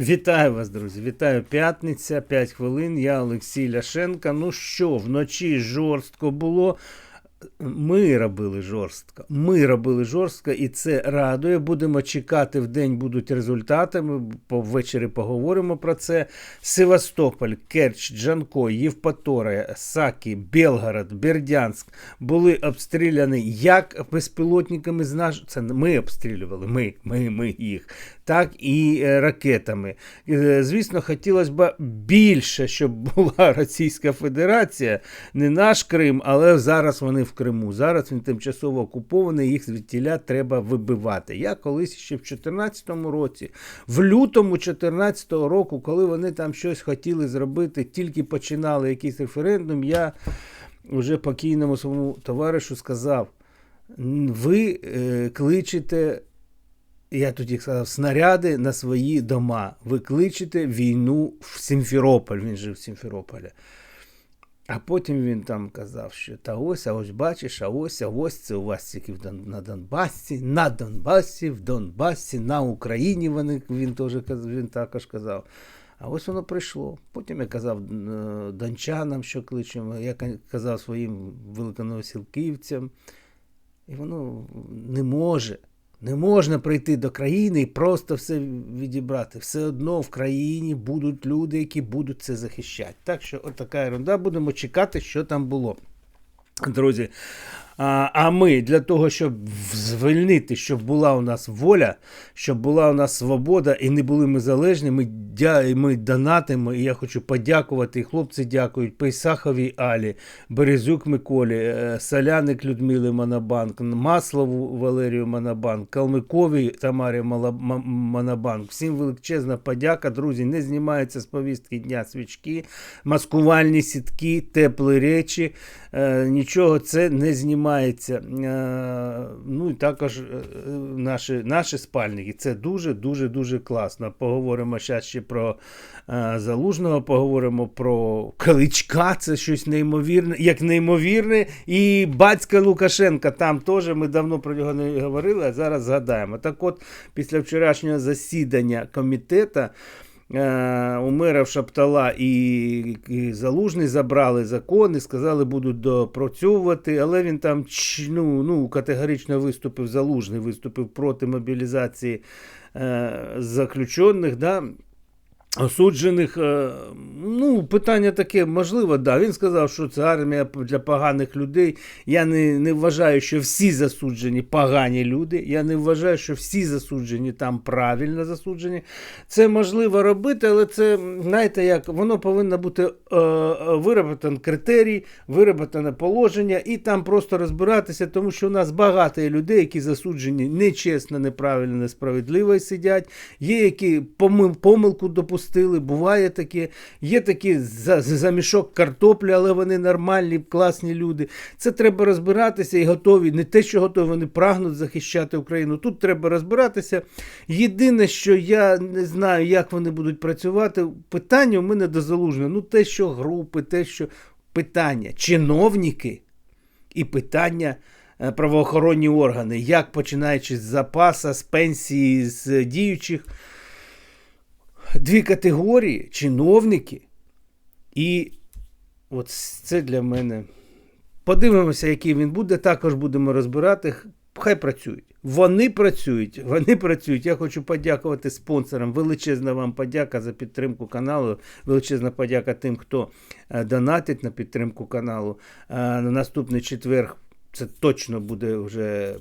Вітаю вас, друзі! Вітаю п'ятниця, 5 хвилин. Я Олексій Ляшенка. Ну що, вночі жорстко було. Ми робили жорстко. Ми робили жорстко, і це радує. Будемо чекати в день будуть результати. Ми ввечері поговоримо про це. Севастополь, Керч, Джанко, Євпаторія, Сакі, Белгород, Бердянськ були обстріляні як безпілотниками з наш... Це ми обстрілювали, ми, ми, ми їх, так і е, ракетами. Е, Звісно, хотілося б більше, щоб була Російська Федерація, не наш Крим, але зараз вони в Криму. Зараз він тимчасово окупований, їх звідтіля треба вибивати. Я колись ще в 2014 році, в лютому 2014 року, коли вони там щось хотіли зробити, тільки починали якийсь референдум, я вже покійному своєму товаришу сказав: ви е, кличете я тоді сказав, снаряди на свої дома. Ви кличете війну в Сімферополь. Він жив в Сімферополі. А потім він там казав, що та ось, а ось бачиш, а ось, а ось це у вас тільки на Донбасі, на Донбасі, в Донбасі, на Україні вони, він, теж, він також казав. А ось воно прийшло. Потім я казав е, дончанам, що кличемо, я ка- казав своїм великоновосілківцям. І воно не може. Не можна прийти до країни і просто все відібрати. Все одно в країні будуть люди, які будуть це захищати. Так що, отака ерунда, будемо чекати, що там було. Друзі, а, а ми для того, щоб звільнити, щоб була у нас воля, щоб була у нас свобода і не були ми залежні, ми, дя, ми донатимо. І я хочу подякувати. І хлопці дякують Пейсаховій Алі, Березюк Миколі, е, Соляник Людмили Монобанк, Маслову Валерію Монобанк, Калмиковій Тамарі Монобанк. Всім величезна подяка. Друзі, не знімаються з повістки дня свічки, маскувальні сітки, теплі речі. Е, нічого це не знімається. Е, ну і також е, наші, наші спальники. Це дуже, дуже, класно. Поговоримо ще про е, Залужного, поговоримо про Каличка, це щось неймовірне, як неймовірне. І батька Лукашенка, там теж ми давно про нього не говорили, а зараз згадаємо. Так от, після вчорашнього засідання комітету. Е, Умеров Шаптала і, Залужний забрали закони, сказали, будуть допрацьовувати, але він там ну, ну, категорично виступив Залужний, виступив проти мобілізації е, заключених. Да? Осуджених, е, ну, питання таке, можливо, да. Він сказав, що це армія для поганих людей. Я не, не вважаю, що всі засуджені погані люди. Я не вважаю, що всі засуджені там правильно засуджені. Це можливо робити, але це, знаєте, як воно повинно бути е, е, критерій, вироблено положення, і там просто розбиратися, тому що у нас багато людей, які засуджені нечесно, неправильно, несправедливо сидять. Є які помил, помилку допустили, буває таке. Є такі за, за мішок картоплі, але вони нормальні, класні люди. Це треба розбиратися і готові. Не те, що готові, вони прагнуть захищати Україну. Тут треба розбиратися. Єдине, що я не знаю, як вони будуть працювати. Питання у мене до залужного. Ну, те, що групи, те, що питання, чиновники і питання. е, Правоохоронні органи, як починаючи з запаса, з пенсії, з діючих, дві категорії чиновники. І от це для мене. Подивимося, який він буде. Також будемо розбирати. Хай працюють. Вони працюють, вони працюють. Я хочу подякувати спонсорам. Величезна вам подяка за підтримку каналу. Величезна подяка тим, хто е, донатить на підтримку каналу. Е, На наступний четвер це точно буде вже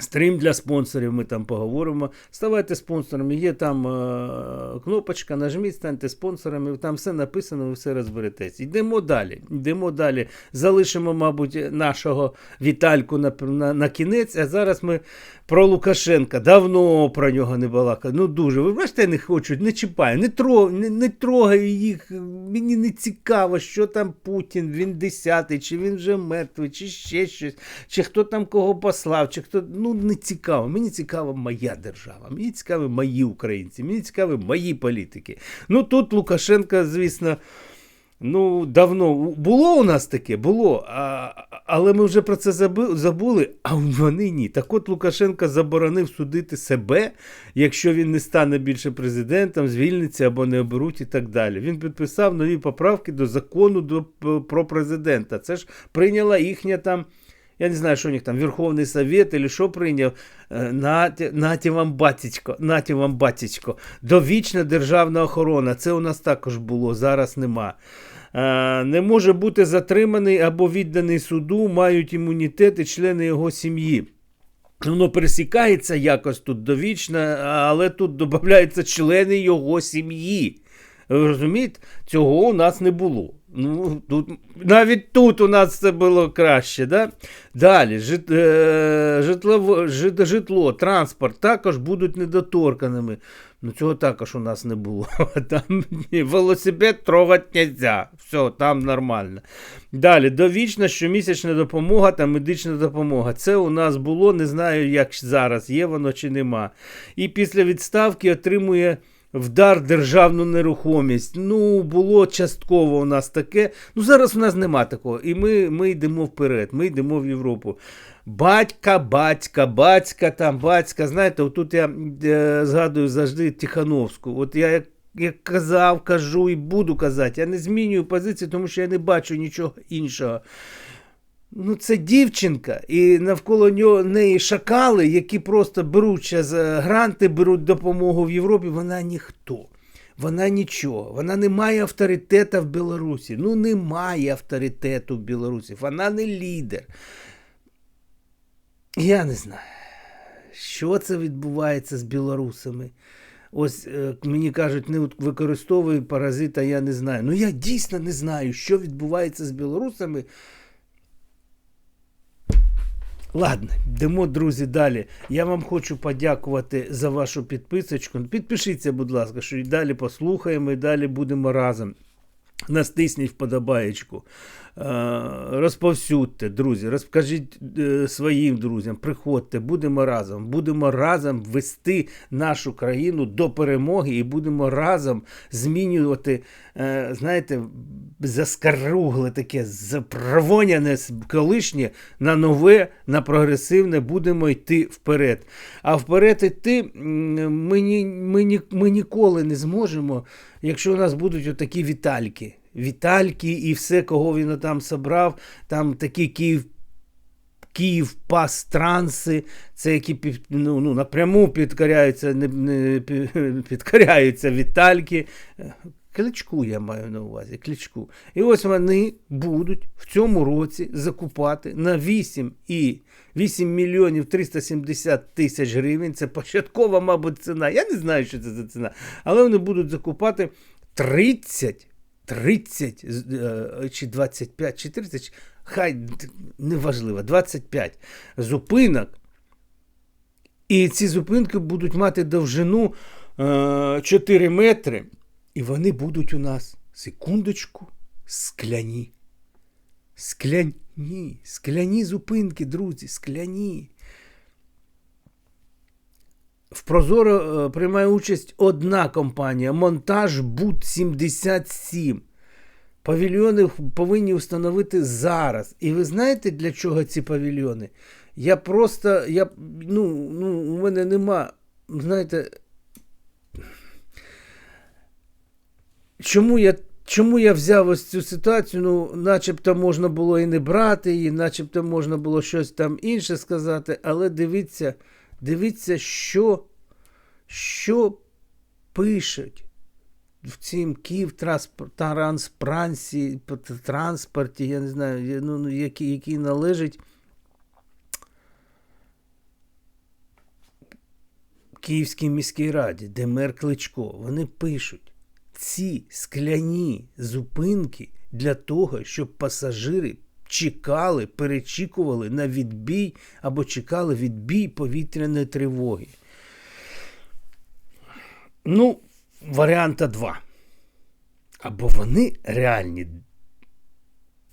Стрім для спонсорів, ми там поговоримо. Ставайте спонсорами, є там е, кнопочка, нажміть, станьте спонсорами, там все написано, ви все розберетесь. Йдемо далі. Йдемо далі. Залишимо, мабуть, нашого Вітальку на, на, на кінець. А зараз ми про Лукашенка. Давно про нього не балакали. Ну дуже. Ви бачите, не хочуть, не чіпаю, не, тро, не, не трогаю їх. Мені не цікаво, що там Путін, він десятий, чи він вже мертвий, чи ще щось, чи хто там кого послав, чи хто. Ну не цікаво. Мені цікава моя держава, мені цікаві мої українці, мені цікаві мої політики. Ну тут Лукашенка, звісно. Ну, давно було у нас таке, було. А, але ми вже про це забули, а вони ні. Так от Лукашенко заборонив судити себе, якщо він не стане більше президентом, звільниться або не оберуть і так далі. Він підписав нові поправки до закону до, про президента. Це ж прийняла їхня там. Я не знаю, що у них там Верховний Совет, или що прийняв. Е, наті, вам батечко, наті вам батечко. Довічна державна охорона. Це у нас також було, зараз нема. Е, не може бути затриманий або відданий суду, мають імунітети члени його сім'ї. Воно пересікається якось тут довічно, але тут додаються члени його сім'ї. Ви розумієте? Цього у нас не було. Ну, тут, Навіть тут у нас це було краще. Да? Далі, жит, е, житлово, жит, житло, транспорт також будуть недоторканими. Ну, Цього також у нас не було. Там Велосипед трогати нельзя. Все, там нормально. Далі, довічна щомісячна допомога та медична допомога. Це у нас було, не знаю, як зараз, є воно чи нема. І після відставки отримує вдар державну нерухомість. Ну, було частково у нас таке. Ну, зараз у нас нема такого. І ми ми йдемо вперед, ми йдемо в Європу. Батька, батька, батька, там, батька. Знаєте, отут я е, згадую завжди Тихановську. От я як. Як казав, кажу і буду казати, я не змінюю позицію, тому що я не бачу нічого іншого. Ну, це дівчинка, і навколо нього неї шакали, які просто беруть час е, гранти, беруть допомогу в Європі. Вона ніхто. Вона нічого. Вона не має авторитету в Білорусі. Ну, немає авторитету в Білорусі. Вона не лідер. Я не знаю, що це відбувається з білорусами. Ось е, мені кажуть, не використовуй паразита, я не знаю. Ну я дійсно не знаю, що відбувається з білорусами. Ладно, йдемо, друзі, далі. Я вам хочу подякувати за вашу підписочку. Підпишіться, будь ласка, що і далі послухаємо, і далі будемо разом. Настисніть вподобаєчку. Е, розповсюдьте, друзі, розкажіть е, своїм друзям, приходьте, будемо разом, будемо разом вести нашу країну до перемоги і будемо разом змінювати, е, знаєте, заскаругле таке, запровоняне колишнє на нове, на прогресивне, будемо йти вперед. А вперед йти ми, ні, ми, ми ніколи не зможемо, якщо у нас будуть отакі вітальки. Вітальки і все, кого він там собрав, там такі Київ. Київ пас транси, це які ну, ну, напряму підкоряються не, не, підкоряються вітальки. Кличку я маю на увазі. кличку. І ось вони будуть в цьому році закупати на 8 і 8 мільйонів 370 тисяч гривень. Це початкова, мабуть, ціна. Я не знаю, що це за ціна. Але вони будуть закупати 30 30 е, чи 25 чи 30, хай неважливо, 25 зупинок. І ці зупинки будуть мати довжину 4 е, метри. І вони будуть у нас, секундочку, скляні. Скляні, скляні зупинки, друзі, скляні. В Прозоро е, приймає участь одна компанія Монтаж Бут 77. Павільйони повинні встановити зараз. І ви знаєте, для чого ці павільйони? Я просто. я, ну, ну, У мене нема. Знаєте. Чому я чому я взяв ось цю ситуацію? Ну, начебто можна було і не брати її, начебто можна було щось там інше сказати, але дивіться. Дивіться, що що пишуть в цім Київ транспранці, транспорті, я не знаю, ну, ну, який, який належить Київській міській раді, де мер Кличко. Вони пишуть ці скляні зупинки для того, щоб пасажири чекали, перечікували на відбій або чекали відбій повітряної тривоги. Ну, варіанта два. Або вони реальні,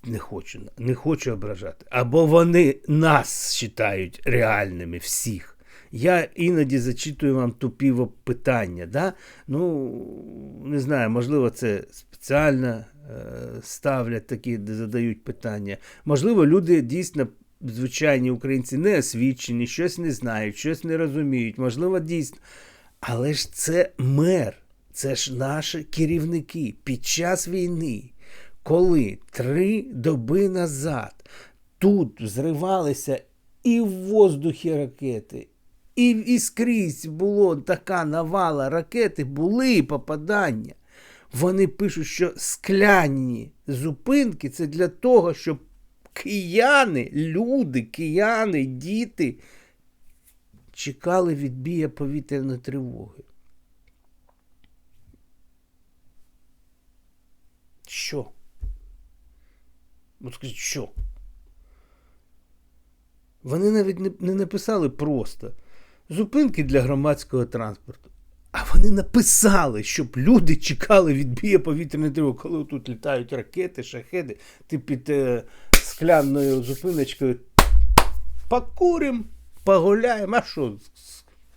не хочу не хочу ображати, або вони нас вважають реальними всіх. Я іноді зачитую вам тупіво питання. Да? Ну, не знаю, можливо, це спеціально е, ставлять такі, де задають питання. Можливо, люди дійсно, звичайні українці, не освічені, щось не знають, щось не розуміють. Можливо, дійсно. Але ж це мер, це ж наші керівники під час війни, коли три доби назад тут взривалися і в воздухі ракети, і, і скрізь було така навала ракети, були попадання. Вони пишуть, що скляні зупинки це для того, щоб кияни, люди, кияни, діти чекали відбія повітряної тривоги. Що? От скажіть, що? Вони навіть не, написали просто зупинки для громадського транспорту. А вони написали, щоб люди чекали відбія повітряної тривоги. Коли тут літають ракети, шахеди, ти під е, склянною зупиночкою покурим, погуляємо. А що?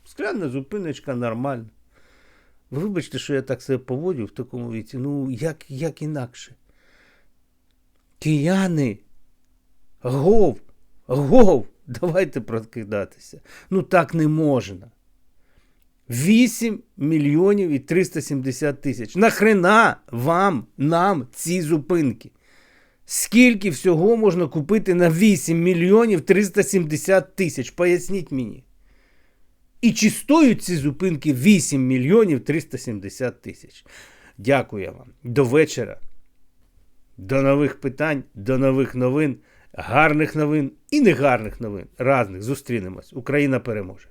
Скляна зупиночка нормальна. Ви вибачте, що я так себе поводю в такому віці. Ну, як, як інакше? Кияни, гов, гов, давайте прокидатися. Ну так не можна. 8 мільйонів і 370 тисяч. Нахрена вам, нам ці зупинки? Скільки всього можна купити на 8 мільйонів 370 тисяч? Поясніть мені. І чи стоять ці зупинки 8 мільйонів 370 тисяч? Дякую вам. До вечора. До нових питань, до нових новин, гарних новин і негарних новин. Разних зустрінемось. Україна переможе.